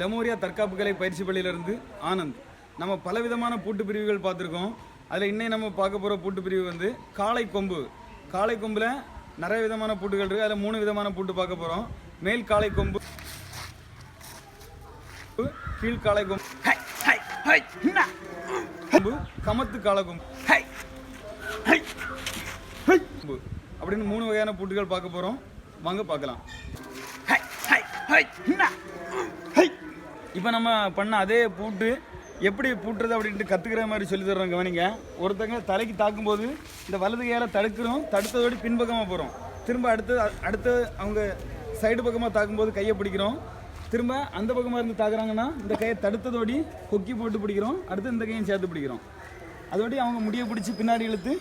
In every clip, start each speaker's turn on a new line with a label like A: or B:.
A: Lemuria தற்காப்பு கலை பயிற்சி பள்ளியிலிருந்து ஆனந்த். நம்ம பலவிதமான பூட்டு பிரிவுகள் பார்த்துருக்கோம். அதில் இன்னைக்கு நம்ம பார்க்க போகிற பூட்டு பிரிவு வந்து காளை கொம்பு. காளை கொம்பில் நிறைய விதமான பூட்டுகள் இருக்குது அதில் மூணு விதமான பூட்டு பார்க்க போகிறோம் மேல் காளை கொம்பு கீழ் காளை கொம்பு கமத்து காளை கொம்பு. கொம்பு. அப்படின்னு மூணு வகையான பூட்டுகள் பார்க்க போகிறோம் வாங்க பார்க்கலாம். இப்போ நம்ம பண்ண அதே பூட்டு எப்படி பூட்டுறது அப்படின்ட்டு கற்றுக்கிற மாதிரி சொல்லி தர்றோம் கவனிங்க. ஒருத்தங்க தலைக்கு தாக்கும்போது இந்த வலது கையால் தடுக்கிறோம் தடுத்ததோடு பின்பக்கமாக போகிறோம் திரும்ப அடுத்து அடுத்து அவங்க சைடு பக்கமாக தாக்கும்போது கையை பிடிக்கிறோம். திரும்ப அந்த பக்கமாக இருந்து தாக்குறாங்கன்னா இந்த கையை தடுத்ததோடி கொக்கி போட்டு பிடிக்கிறோம் அடுத்து இந்த கையும் சேர்த்து பிடிக்கிறோம். அதோடி அவங்க முடியை பிடிச்சி பின்னாடி இழுத்து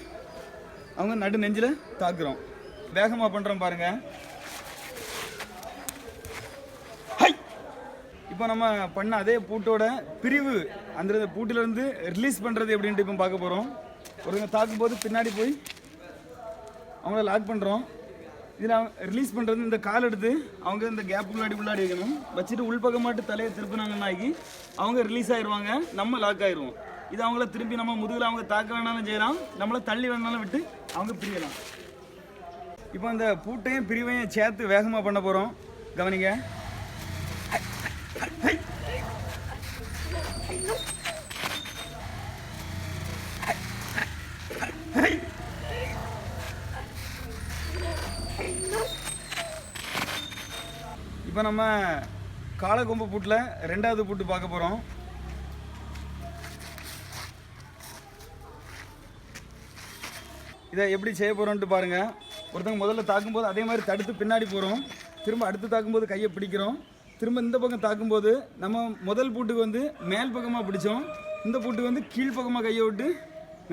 A: அவங்க நடு நெஞ்சில் தாக்குறோம். வேகமாக பண்ணுறோம் பாருங்கள் இப்போ நம்ம பண்ண அதே பூட்டோட பிரிவு அந்த பூட்டிலேருந்து ரிலீஸ் பண்ணுறது எப்படின்ட்டு இப்போ பார்க்க போகிறோம் ஒருங்க தாக்கும்போது பின்னாடி போய் அவங்கள லாக் பண்ணுறோம் இதில் ரிலீஸ் பண்ணுறது இந்த கால் எடுத்து அவங்க இந்த கேப் உள்ளாடி உள்ளாடி வைக்கணும். வச்சுட்டு உள்பக்கமாட்டு தலையை திருப்பினாங்கன்னாக்கி அவங்க ரிலீஸ் ஆயிடுவாங்க நம்ம லாக் ஆயிடுவோம் இது அவங்கள திருப்பி நம்ம முதுகில் அவங்க தாக்க வேணாலும் செய்யலாம். நம்மளை தள்ளி வேணாலும் விட்டு அவங்க பிரியலாம். இப்போ அந்த பூட்டையும் பிரிவையும் சேர்த்து வேகமாக பண்ண போகிறோம் கவனிங்க. இப்போ நம்ம காலக்கொம்பு பூட்டில் ரெண்டாவது பூட்டு பார்க்க போகிறோம் இதை எப்படி செய்ய போகிறோன்ட்டு பாருங்கள் ஒருத்தவங்க முதல்ல தாக்கும்போது அதே மாதிரி தடுத்து பின்னாடி போகிறோம் திரும்ப அடுத்து தாக்கும்போது கையை பிடிக்கிறோம். திரும்ப இந்த பக்கம் தாக்கும்போது நம்ம முதல் பூட்டுக்கு வந்து மேல் பக்கமாக பிடிச்சோம். இந்த பூட்டுக்கு வந்து கீழ் பக்கமாக கையை விட்டு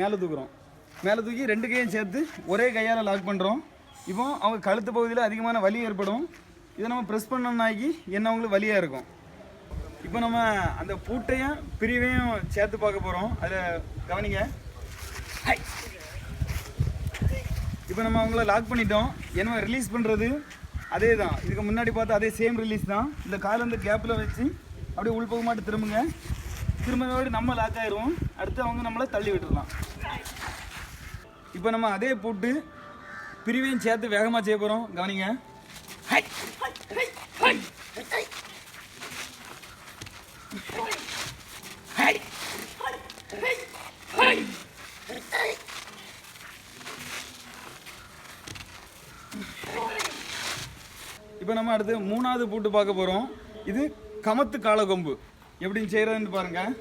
A: மேலே தூக்குறோம். மேலே தூக்கி ரெண்டு கையும் சேர்த்து ஒரே கையால் லாக் பண்ணுறோம் இப்போ அவங்க கழுத்து பகுதியில் அதிகமான வலி ஏற்படும். இதை நம்ம ப்ரெஸ் பண்ணோம்னாக்கி என்ன அவங்களுக்கு வழியாக இருக்கும்? இப்போ நம்ம அந்த பூட்டையும் பிரிவையும் சேர்த்து பார்க்க போகிறோம் அதில் கவனிங்க. இப்போ நம்ம அவங்கள லாக் பண்ணிட்டோம். என்ன ரிலீஸ் பண்ணுறது அதே தான் இதுக்கு முன்னாடி பார்த்தா அதே சேம் ரிலீஸ் தான். இந்த கால் வந்து கேப்பில் வச்சு அப்படியே உள்பக்கமாட்டு திரும்புங்க. திரும்பினோடு நம்ம லாக் ஆயிடுவோம். அடுத்து அவங்க நம்மளை தள்ளி விட்டுடலாம் இப்போ நம்ம அதே பூட்டு பிரிவையும் சேர்த்து வேகமாக செய்ய போகிறோம் கவனிங்க. இப்போ நம்ம அடுத்து மூணாவது பூட்டு பார்க்க போகிறோம் இது கமத்து காலக்கொம்பு எப்படின்னு செய்கிறதுன்னு பாருங்கள்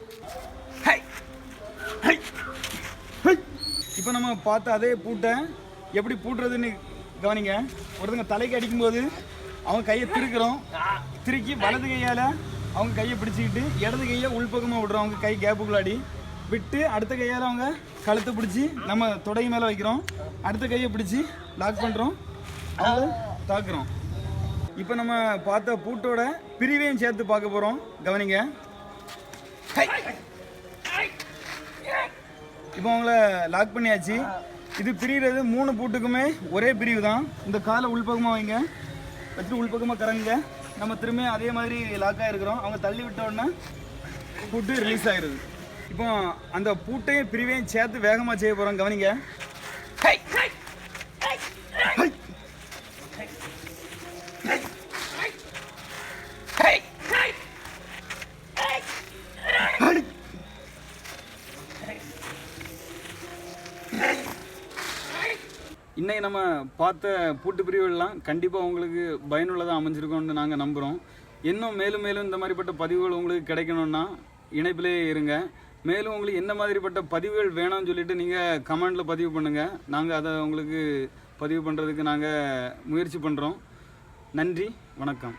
A: இப்போ நம்ம பார்த்த அதே பூட்டை எப்படி பூட்டுறதுன்னு கவனிங்க. ஒருத்தங்க தலைக்கு அடிக்கும்போது அவங்க கையை திருக்கிறோம். திருக்கி வலது கையால் அவங்க கையை பிடிச்சிக்கிட்டு இடது கையை உள்பக்கமாக விடுறோம் அவங்க கை கேப்புக்குள்ளாடி விட்டு அடுத்த கையால் அவங்க கழுத்தை பிடிச்சி நம்ம தொடை மேலே வைக்கிறோம். அடுத்த கையை பிடிச்சி லாக் பண்ணுறோம் அவங்க தாக்குறோம். இப்போ நம்ம பார்த்த பூட்டோட பிரிவையும் சேர்த்து பார்க்க போகிறோம் கவனிங்க. இப்போ அவங்கள லாக் பண்ணியாச்சு. இது பிரிகிறது மூணு பூட்டுக்குமே ஒரே பிரிவு தான் இந்த காலை உள்பக்கமாக வைங்க. வச்சுட்டு உள்பக்கமாக கறங்க நம்ம திரும்ப அதே மாதிரி லாக் ஆகிருக்கிறோம் அவங்க தள்ளி விட்ட உடனே பூட்டு ரிலீஸ் ஆகிருது இப்போ அந்த பூட்டையும் பிரிவையும் சேர்த்து வேகமாக செய்ய போகிறோம் கவனிங்க. இன்றைக்கி நம்ம பார்த்த பூட்டு பிரிவுகள்லாம் கண்டிப்பாக உங்களுக்கு பயனுள்ளதாக அமைஞ்சிருக்கோம்னு நாங்கள் நம்புகிறோம் இன்னும் மேலும் மேலும் இந்த மாதிரிப்பட்ட பதிவுகள் உங்களுக்கு கிடைக்கணும்னா இணைப்பிலேயே இருங்க. மேலும் உங்களுக்கு என்ன மாதிரிப்பட்ட பதிவுகள் வேணும்னு சொல்லிட்டு நீங்கள் கமெண்டில் பதிவு பண்ணுங்கள் நாங்கள் அதை உங்களுக்கு பதிவு பண்ணுறதுக்கு நாங்கள் முயற்சி பண்ணுறோம் நன்றி வணக்கம்.